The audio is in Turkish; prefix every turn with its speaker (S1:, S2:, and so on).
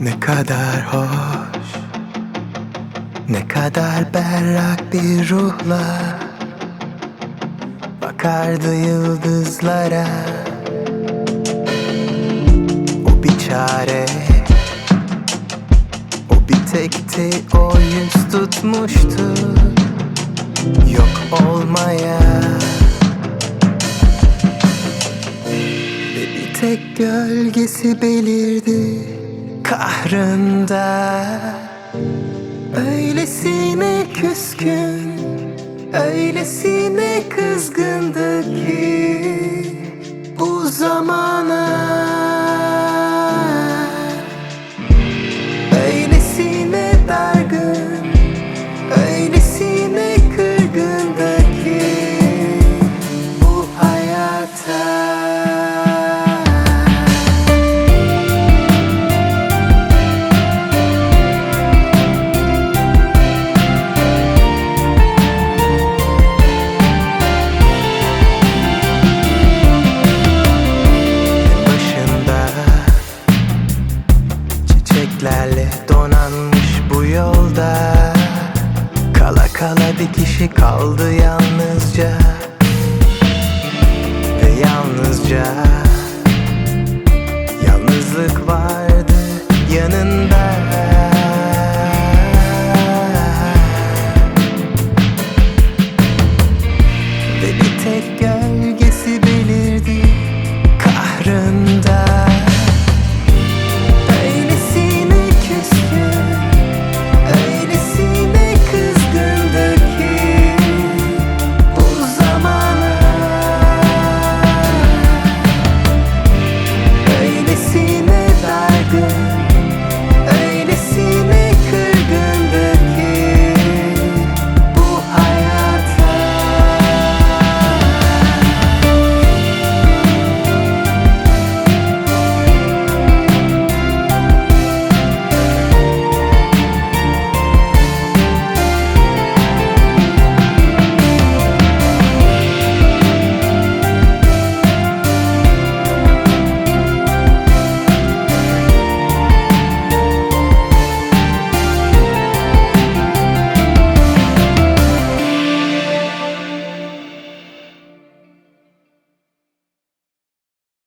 S1: Ne kadar hoş Ne kadar berrak bir ruhla Bakardı yıldızlara. O bir çare O bir tekti o yüz tutmuştu. Yok olmaya Ve bir tek gölgesi belirdi kahrında. Öylesine küskün Öylesine kızgındı ki Bu zamana Gözlerle donanmış bu yolda. Kala kala dikişi kaldı yalnızca. Ve yalnızca. Yalnızlık vardı yanında.